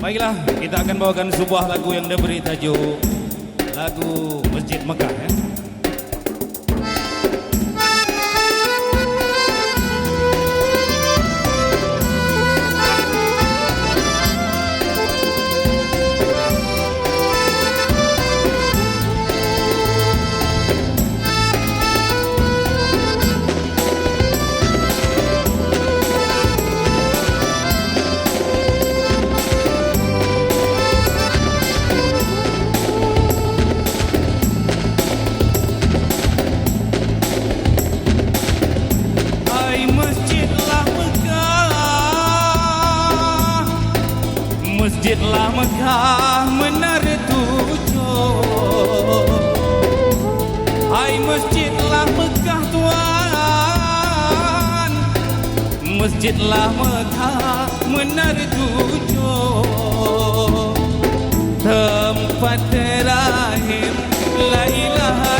Baiklah, kita akan bawakan sebuah lagu yang diberi tajuk lagu Masjid Mekah ya. Masjidlah Mekah menara tujuh Hai masjidlah Mekah Tuhan Masjidlah Mekah menara tujuh Tempat terakhir La ilaha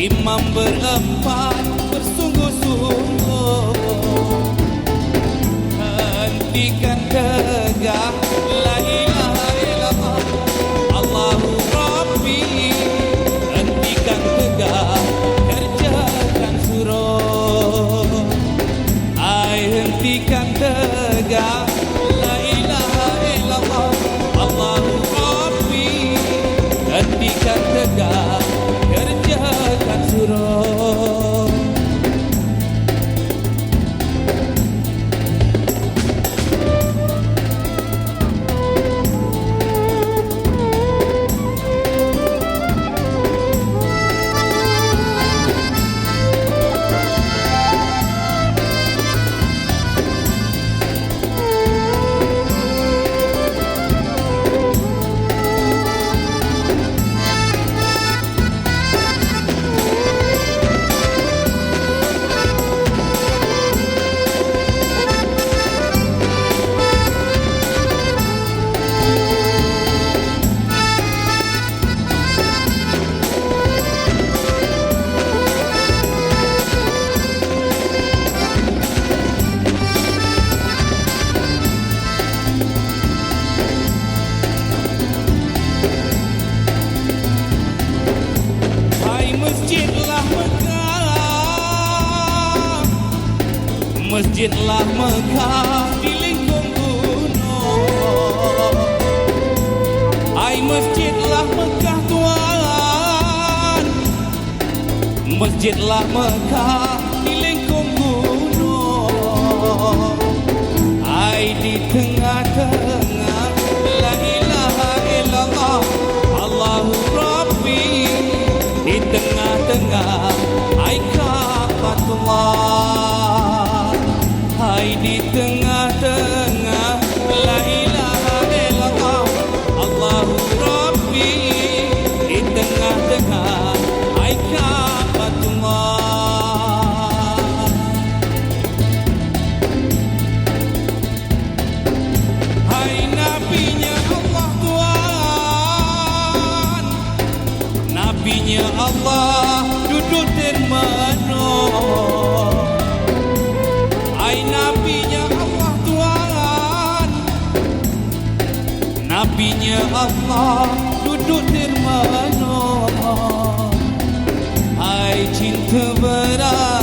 Imam berempat bersungguh-sungguh. Hentikan Masjidlah Mekah di lingkung gunung Hai masjidlah Mekah Tuhan Masjidlah Mekah di lingkung gunung Hai di tengah-tengah Nabinya Allah duduk termenung Hai cinta berakhir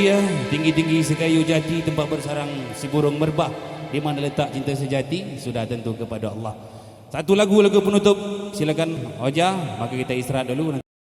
dia tinggi-tinggi sekayu jati tempat bersarang si burung merbah di mana letak cinta sejati sudah tentu kepada Allah. Satu lagu lagu penutup silakan Oja maka kita istirahat dulu